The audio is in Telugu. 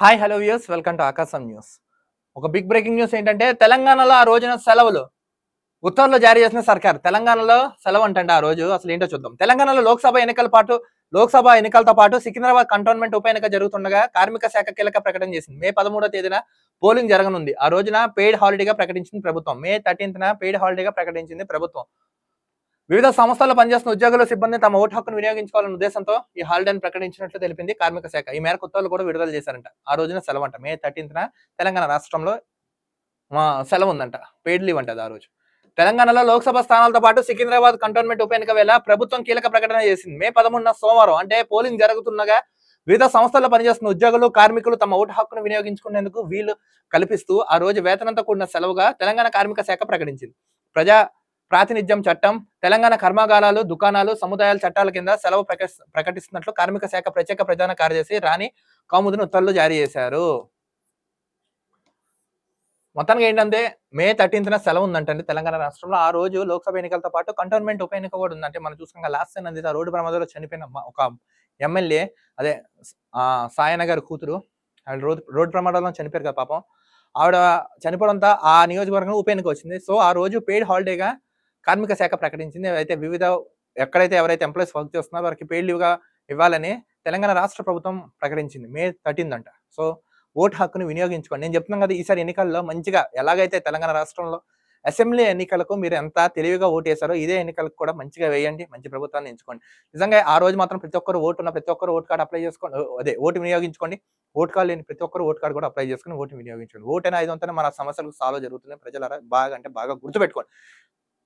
Hi hello views welcome to Aakasam news ఒక బిగ్ బ్రేకింగ్ న్యూస్ ఏంటంటే తెలంగాణలో ఆ రోజున సెలవులు ఉత్తర్వులు జారీ చేసిన సర్కార్. తెలంగాణలో సెలవు అంటే ఆ రోజు. అసలు ఏంటో చూద్దాం. తెలంగాణలో లోక్సభ ఎన్నికల పాటు లోక్సభ ఎన్నికలతో పాటు సికింద్రాబాద్ కంటోన్మెంట్ ఉప ఎన్నిక జరుగుతుండగా కార్మిక శాఖ కీలక ప్రకటన చేసింది. మే పదమూడో తేదీన పోలింగ్ జరగనుంది. ఆ రోజున పెయిడ్ హాలిడేగా ప్రకటించింది ప్రభుత్వం. మే థర్టీన్త్న పెయిడ్ హాలిడేగా ప్రకటించింది ప్రభుత్వం. వివిధ సంస్థల్లో పనిచేస్తున్న ఉద్యోగుల సిబ్బంది తమ ఓటు హక్కును వినియోగించుకోవాలనే ఉద్దేశంతో ఈ హాలిడేని ప్రకటించినట్లు తెలిపింది కార్మిక శాఖ. ఈ మేరకు ఉత్తర్వులు కూడా విడుదల చేశారంట. ఆ రోజున సెలవు అంట మే థర్టీన్త్న తెలంగాణ రాష్ట్రంలో సెలవు ఉందంట. పెయిడ్ లీవ్ అంటది ఆ రోజు. తెలంగాణలో లోక్సభ స్థానాలతో పాటు సికింద్రాబాద్ కంటోన్మెంట్ ఉప ఎన్నిక వేళ ప్రభుత్వం కీలక ప్రకటన చేసింది. మే పదమూడున సోమవారం అంటే పోలింగ్ జరుగుతుండగా వివిధ సంస్థల్లో పనిచేస్తున్న ఉద్యోగులు కార్మికులు తమ ఓటు హక్కును వినియోగించుకునేందుకు వీలు కల్పిస్తూ ఆ రోజు వేతనంతో కూడిన సెలవుగా తెలంగాణ కార్మిక శాఖ ప్రకటించింది. ప్రజా ప్రాతినిధ్యం చట్టం తెలంగాణ కర్మాగారాలు దుకాణాలు సముదాయాల చట్టాల కింద సెలవు ప్రకటి- ప్రకటిస్తున్నట్లు కార్మిక శాఖ ప్రత్యేక ప్రధాన కార్యదర్శి రాణి కౌముదిని ఉత్తర్వులు జారీ చేశారు. మొత్తానికి ఏంటంటే మే థర్టీన్త్న సెలవు ఉందంటండి తెలంగాణ రాష్ట్రంలో. ఆ రోజు లోక్సభ ఎన్నికలతో పాటు కంటోన్మెంట్ ఉప ఎన్నిక కూడా ఉందంటే మనం చూసుకుంటే లాస్ట్ టైం రోడ్డు ప్రమాదంలో చనిపోయిన ఒక ఎమ్మెల్యే అదే ఆ, సాయన గారి కూతురు ఆవిడ రోడ్ రోడ్డు ప్రమాదంలో చనిపోయారు కదా పాపం. ఆవిడ చనిపోవడంతో ఆ నియోజకవర్గంలో ఉప ఎన్నిక వచ్చింది. సో ఆ రోజు పెయిడ్ హాలిడేగా కార్మిక శాఖ ప్రకటించింది. అయితే వివిధ ఎక్కడైతే ఎవరైతే ఎంప్లాయీస్ వర్క్ చేస్తున్నారో వారికి పెయిడ్ లీవ్గా ఇవ్వాలని తెలంగాణ రాష్ట్ర ప్రభుత్వం ప్రకటించింది. మే థర్టీన్త్ అంట సో ఓటు హక్కును వినియోగించుకోండి. నేను చెప్తున్నాను కదా ఈసారి ఎన్నికల్లో మంచిగా ఎలాగైతే తెలంగాణ రాష్ట్రంలో అసెంబ్లీ ఎన్నికలకు మీరు ఎంత తెలివిగా ఓటు వేశారో ఇదే ఎన్నికలకు కూడా మంచిగా వేయండి. మంచి ప్రభుత్వాన్ని ఎంచుకోండి. నిజంగా ఆ రోజు మాత్రం ప్రతి ఒక్కరు ఓటు ఉన్న ప్రతి ఒక్కరు ఓటు కార్డు అప్లై చేసుకోండి. అదే ఓటు వినియోగించుకోండి. ఓటు కార్డు లేని ప్రతి ఒక్కరు ఓటు కార్డు కూడా అప్లై చేసుకుని ఓటు వినియోగించండి ఓటు అయినా ఐదు వంతనే మన సమస్యలు సాల్వ్ జరుగుతున్నాయి ప్రజల బాగా అంటే బాగా గుర్తుపెట్టుకోండి.